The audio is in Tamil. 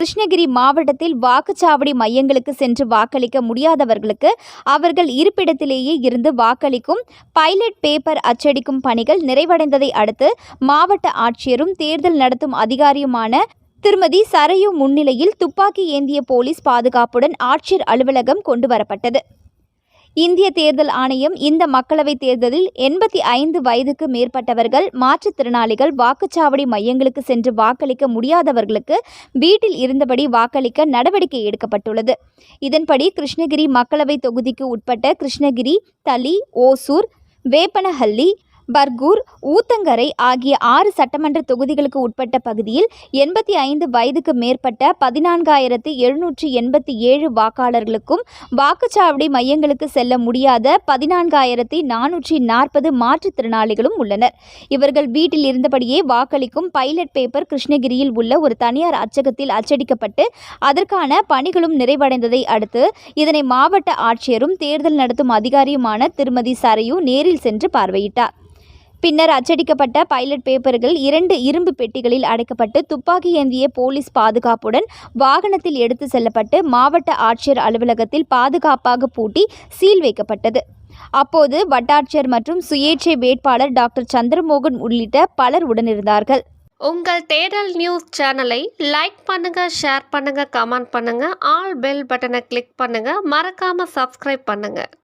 கிருஷ்ணகிரி மாவட்டத்தில் வாக்குச்சாவடி மையங்களுக்கு சென்று வாக்களிக்க முடியாதவர்களுக்கு அவர்கள் இருப்பிடத்திலேயே இருந்து வாக்களிக்கும் பைலட் பேப்பர் அச்சடிக்கும் பணிகள் நிறைவடைந்ததை அடுத்து மாவட்ட ஆட்சியரும் தேர்தல் நடத்தும் அதிகாரியுமான திருமதி சரையு முன்னிலையில் துப்பாக்கி ஏந்திய போலீஸ் பாதுகாப்புடன் ஆட்சியர் அலுவலகம் கொண்டு வரப்பட்டது இந்திய தேர்தல் ஆணையம் இந்த மக்களவைத் தேர்தலில் எண்பத்தி ஐந்து வயதுக்கு மேற்பட்டவர்கள் மாற்றுத்திறனாளிகள் வாக்குச்சாவடி மையங்களுக்கு சென்று வாக்களிக்க முடியாதவர்களுக்கு வீட்டில் இருந்தபடி வாக்களிக்க நடவடிக்கை எடுக்கப்பட்டுள்ளது. இதன்படி கிருஷ்ணகிரி மக்களவைத் தொகுதிக்கு உட்பட்ட கிருஷ்ணகிரி தளி ஓசூர் வேப்பனஹள்ளி பர்கூர் ஊத்தங்கரை ஆகிய ஆறு சட்டமன்ற தொகுதிகளுக்கு உட்பட்ட பகுதியில் எண்பத்தி ஐந்து வயதுக்கு மேற்பட்ட பதினான்காயிரத்து எழுநூற்றி எண்பத்தி ஏழு வாக்காளர்களுக்கும் வாக்குச்சாவடி மையங்களுக்கு செல்ல முடியாத பதினான்காயிரத்தி நானூற்றி நாற்பது மாற்றுத்திறனாளிகளும் உள்ளனர். இவர்கள் வீட்டில் இருந்தபடியே வாக்களிக்கும் பைலட் பேப்பர் கிருஷ்ணகிரியில் உள்ள ஒரு தனியார் அச்சகத்தில் அச்சடிக்கப்பட்டு அதற்கான பணிகளும் நிறைவடைந்ததை அடுத்து இதனை மாவட்ட ஆட்சியரும் தேர்தல் நடத்தும் அதிகாரியுமான திருமதி சரையு நேரில் சென்று பார்வையிட்டார். பின்னர் அச்சடிக்கப்பட்ட பைலட் பேப்பர்கள் இரண்டு இரும்பு பெட்டிகளில் அடைக்கப்பட்டு துப்பாக்கி ஏந்திய போலீஸ் பாதுகாப்புடன் வாகனத்தில் எடுத்து செல்லப்பட்டு மாவட்ட ஆட்சியர் அலுவலகத்தில் பாதுகாப்பாக பூட்டி சீல் வைக்கப்பட்டது. அப்போது வட்டாட்சியர் மற்றும் சுயேட்சை வேட்பாளர் டாக்டர் சந்திரமோகன் உள்ளிட்ட பலர் உடனிருந்தார்கள். உங்கள் தேடல் நியூஸ் சேனலை லைக் பண்ணுங்க ஷேர் பண்ணுங்க கமெண்ட் பண்ணுங்க ஆல் பெல் பட்டனை கிளிக் பண்ணுங்க மறக்காம சப்ஸ்கிரைப் பண்ணுங்க.